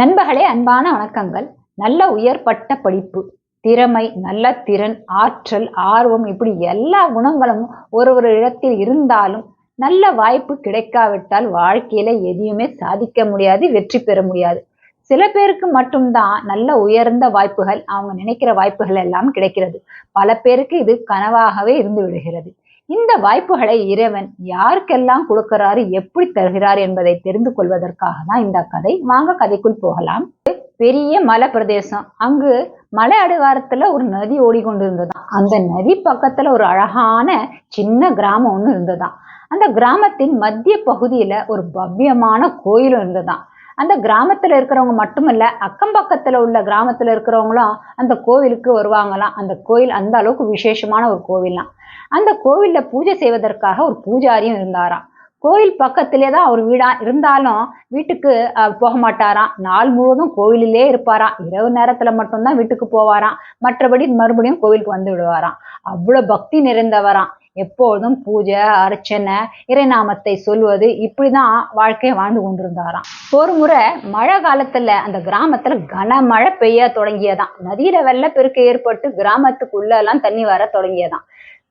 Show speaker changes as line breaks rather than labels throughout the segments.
நண்பர்களே அன்பான வணக்கங்கள். நல்ல உயர்பட்ட படிப்பு திறமை நல்ல திறன் ஆற்றல் ஆர்வம் இப்படி எல்லா குணங்களும் ஒரு ஒரு இடத்தில் இருந்தாலும் நல்ல வாய்ப்பு கிடைக்காவிட்டால் வாழ்க்கையில எதையுமே சாதிக்க முடியாது வெற்றி பெற முடியாது. சில பேருக்கு மட்டும்தான் நல்ல உயர்ந்த வாய்ப்புகள் அவங்க நினைக்கிற வாய்ப்புகள் எல்லாம் கிடைக்கிறது. பல பேருக்கு இது கனவாகவே இருந்து விடுகிறது. இந்த வாய்ப்புகளை இறைவன் யாருக்கெல்லாம் கொடுக்கிறாரு எப்படி தருகிறார் என்பதை தெரிந்து கொள்வதற்காக தான் இந்த கதை. வாங்க கதைக்குள் போகலாம். பெரிய மலை பிரதேசம் அங்கு மலை அடிவாரத்துல ஒரு நதி ஓடிக்கொண்டு இருந்ததாம் அந்த நதி பக்கத்துல ஒரு அழகான சின்ன கிராமம் ஒன்று இருந்ததாம் அந்த கிராமத்தின் மத்திய பகுதியில ஒரு பவ்யமான கோயிலும் இருந்ததாம் அந்த கிராமத்தில் இருக்கிறவங்க மட்டுமல்ல அக்கம் பக்கத்தில் உள்ள கிராமத்தில் இருக்கிறவங்களும் அந்த கோவிலுக்கு வருவாங்களாம். அந்த கோயில் அந்த அளவுக்கு விசேஷமான ஒரு கோவில்லாம் அந்த கோவில்ல பூஜை செய்வதற்காக ஒரு பூஜாரியும் இருந்தாராம். கோயில் பக்கத்திலே தான் அவர் வீடா இருந்தாலும் வீட்டுக்கு போக மாட்டாராம். நாள் முழுவதும் கோவிலிலே இருப்பாராம். இரவு நேரத்தில் மட்டும்தான் வீட்டுக்கு போவாராம். மற்றபடி மறுபடியும் கோவிலுக்கு வந்து விடுவாராம். அவ்வளோ பக்தி நிறைந்தவராம். எப்பொழுதும் பூஜை அர்ச்சனை இறைநாமத்தை சொல்வது இப்படிதான் வாழ்க்கையை வாழ்ந்து கொண்டிருந்தாராம். ஒரு முறை மழை காலத்துல அந்த கிராமத்துல கனமழை பெய்ய தொடங்கியதான் நதியில வெள்ளப்பெருக்கு ஏற்பட்டு கிராமத்துக்குள்ள எல்லாம் தண்ணி வர தொடங்கியதாம்.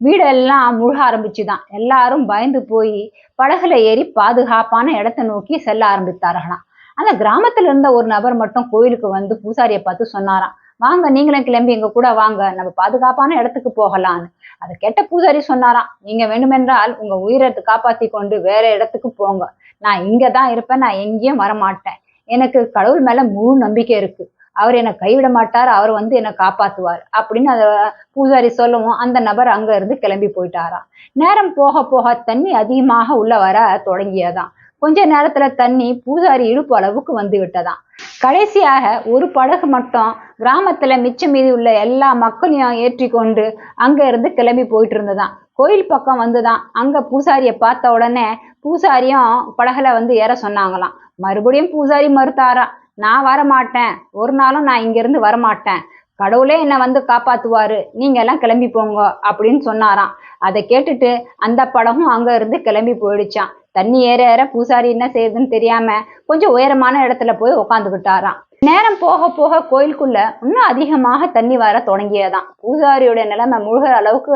வீடெல்லாம் முழுக ஆரம்பிச்சுதான். எல்லாரும் பயந்து போய் படகுல ஏறி பாதுகாப்பான இடத்தை நோக்கி செல்ல ஆரம்பித்தார்களாம். அந்த கிராமத்துல இருந்த ஒரு நபர் மட்டும் கோயிலுக்கு வந்து பூசாரியை பார்த்து சொன்னாராம். வாங்க நீங்களும் கிளம்பி எங்க கூட வாங்க. நம்ம பாதுகாப்பான இடத்துக்கு போகலான்னு. அதை கேட்ட பூசாரி சொன்னாராம் நீங்க வேண்டுமென்றால் உங்க உயிரத்தை காப்பாத்தி கொண்டு வேற இடத்துக்கு போங்க. நான் இங்க தான் இருப்பேன் நான் எங்கேயும் வரமாட்டேன். எனக்கு கடவுள் மேல முழு நம்பிக்கை இருக்கு. அவர் என்னை கைவிட மாட்டார் அவர் வந்து என்னை காப்பாத்துவார். அப்படின்னு அதை பூசாரி சொல்லவும் அந்த நபர் அங்க இருந்து கிளம்பி போயிட்டாராம். நேரம் போக போக தண்ணி அதிகமாக உள்ள வர தொடங்கியதாம். கொஞ்ச நேரத்துல தண்ணி பூசாரி இடுப்பு அளவுக்கு வந்து விட்டதாம். கடைசியாக ஒரு படகு மட்டும் கிராமத்துல மிச்சம் மீதி உள்ள எல்லா மக்களையும் ஏற்றி கொண்டு அங்க இருந்து கிளம்பி போயிட்டு இருந்ததான் கோயில் பக்கம் வந்துதான். அங்க பூசாரிய பார்த்த உடனே பூசாரியும் படகுல வந்து ஏற சொன்னாங்களாம். மறுபடியும் பூசாரி மறுத்தாரா? நான் வரமாட்டேன். ஒரு நாளும் நான் இங்கிருந்து வரமாட்டேன். கடவுளே என்னை வந்து காப்பாத்துவாரு. நீங்க எல்லாம் கிளம்பி போங்க அப்படின்னு சொன்னாராம். அதை கேட்டுட்டு அந்த படகும் அங்க இருந்து கிளம்பி போயிடுச்சான் தண்ணி ஏற ஏற பூசாரி என்ன செய்யுதுன்னு தெரியாம கொஞ்சம் உயரமான இடத்துல போய் உக்காந்துக்கிட்டாராம் நேரம் போக போக கோயிலுக்குள்ள இன்னும் அதிகமாக தண்ணி வர தொடங்கியதாம். பூசாரியோட நிலைமை முழுகிற அளவுக்கு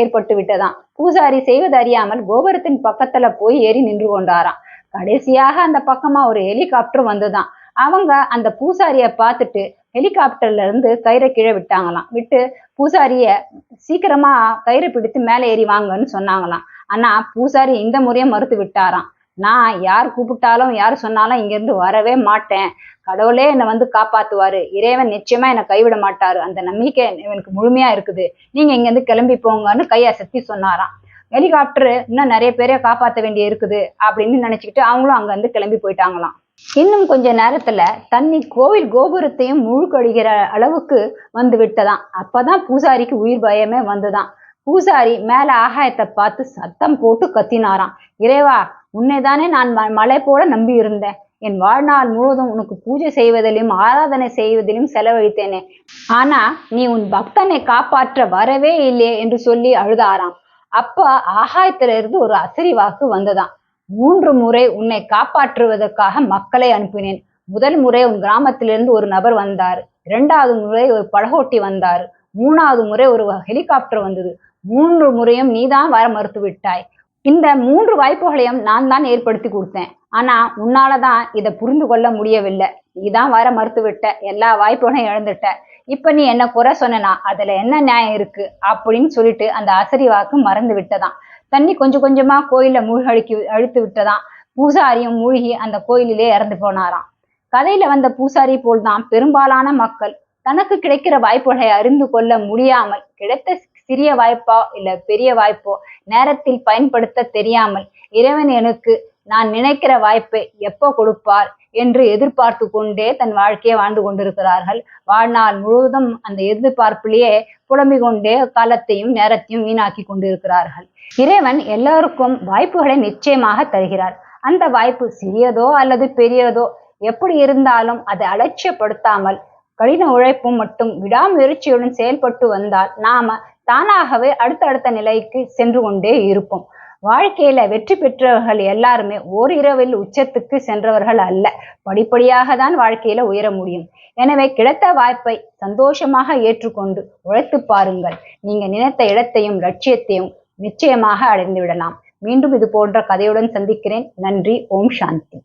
ஏற்பட்டு விட்டதாம். பூசாரி செய்வது அறியாமல் கோபுரத்தின் பக்கத்துல போய் ஏறி நின்று கொண்டாராம். கடைசியாக அந்த பக்கமா ஒரு ஹெலிகாப்டர் வந்துதான் அவங்க அந்த பூசாரிய பார்த்துட்டு ஹெலிகாப்டர்ல இருந்து கயிறை கீழே விட்டாங்களாம். விட்டு பூசாரிய சீக்கிரமா கயிறை பிடித்து மேலே ஏறி வாங்கன்னு சொன்னாங்களாம். ஆனா பூசாரி இந்த முறையை மறுத்து விட்டாராம். நான் யார் கூப்பிட்டாலும் யார் சொன்னாலும் இங்கேருந்து வரவே மாட்டேன். கடவுளே என்னை வந்து காப்பாத்துவாரு. இறைவன் நிச்சயமா என்னை கைவிட மாட்டாரு. அந்த நம்பிக்கை எனக்கு முழுமையா இருக்குது. நீங்க இங்கேருந்து கிளம்பி போங்கன்னு கையை சத்தி சொன்னாராம். ஹெலிகாப்டர் இன்னும் நிறைய பேரை காப்பாற்ற வேண்டிய இருக்குது அப்படின்னு நினைச்சுக்கிட்டு அவங்களும் அங்க இருந்து கிளம்பி போயிட்டாங்களாம். இன்னும் கொஞ்ச நேரத்துல தண்ணி கோவில் கோபுரத்தையும் முழுக்கடிக்கிற அளவுக்கு வந்து விட்டதாம். அப்பதான் பூசாரிக்கு உயிர் பயமே வந்துதான் பூசாரி மேல ஆகாயத்தை பார்த்து சத்தம் போட்டு கத்தினாராம். இறைவா உன்னைதானே நான் மலை போல நம்பி இருந்தேன் என் வாழ்நாள் முழுவதும் உனக்கு பூஜை செய்வதிலும் ஆராதனை செய்வதிலும் செலவழித்தேனே. ஆனா நீ உன் பக்தனை காப்பாற்ற வரவே இல்லையே என்று சொல்லி அழுதாராம். அப்ப ஆகாயத்துல இருந்து ஒரு அசரி வாக்கு வந்ததாம். மூன்று முறை உன்னை காப்பாற்றுவதற்காக மக்களை அனுப்பினேன். முதல் முறை உன் கிராமத்திலிருந்து ஒரு நபர் வந்தார். இரண்டாவது முறை ஒரு படகோட்டி வந்தார். மூணாவது முறை ஒரு ஹெலிகாப்டர் வந்தது. மூன்று முறையும் நீதான் வர மறுத்து விட்டாய் இந்த மூன்று வாய்ப்புகளையும் நான் தான் ஏற்படுத்தி கொடுத்தேன். ஆனா உன்னாலதான் இதை புரிந்து கொள்ள முடியவில்லை. நீதான் வர மறுத்து விட்ட எல்லா வாய்ப்புகளையும் இழந்துட்ட. இப்ப நீ என்ன குறை சொன்னா அதுல என்ன நியாயம் இருக்கு? அப்படின்னு சொல்லிட்டு அந்த அசரி வாக்கு மறந்து விட்டதான் தண்ணி கொஞ்சம் கொஞ்சமா கோயில மூழ்கடிக்கி அழித்து விட்டதாம். பூசாரியும் மூழ்கி அந்த கோயிலிலே இறந்து போனாராம். கதையில வந்த பூசாரி போல்தான் பெரும்பாலான மக்கள் தனக்கு கிடைக்கிற வாய்ப்புகளை அறிந்து கொள்ள முடியாமல் கிடைத்த சிறிய வாய்ப்பா இல்ல பெரிய வாய்ப்போ நேரத்தில் பயன்படுத்த தெரியாமல் இறைவன் எனக்கு நான் நினைக்கிற வாய்ப்பை எப்போ கொடுப்பார் என்று எதிர்பார்த்து கொண்டே தன் வாழ்க்கையை வாழ்ந்து கொண்டிருக்கிறார்கள். வாழ்நாள் முழுவதும் அந்த எதிர்பார்ப்பிலேயே புலம்பிக் கொண்டே காலத்தையும் நேரத்தையும் வீணாக்கி கொண்டிருக்கிறார்கள். இறைவன் எல்லாருக்கும் வாய்ப்புகளை நிச்சயமாக தருகிறார். அந்த வாய்ப்பு சிறியதோ அல்லது பெரியதோ எப்படி இருந்தாலும் அதை அலட்சியப்படுத்தாமல் கடின உழைப்பும் மட்டும் விடாமுயற்சியுடன் செயல்பட்டு வந்தால் நாம தானாகவே அடுத்தடுத்த நிலைக்கு சென்று கொண்டே இருப்போம். வாழ்க்கையில வெற்றி பெற்றவர்கள் எல்லாருமே ஓரிரவில் உச்சத்துக்கு சென்றவர்கள் அல்ல. படிப்படியாக தான் வாழ்க்கையில உயர முடியும். எனவே கிடைத்த வாய்ப்பை சந்தோஷமாக ஏற்றுக்கொண்டு உழைத்து பாருங்கள். நீங்க நினைத்த இடத்தையும் லட்சியத்தையும் நிச்சயமாக அடைந்து விடலாம். மீண்டும் இது போன்ற கதையுடன் சந்திக்கிறேன். நன்றி. ஓம் சாந்தி.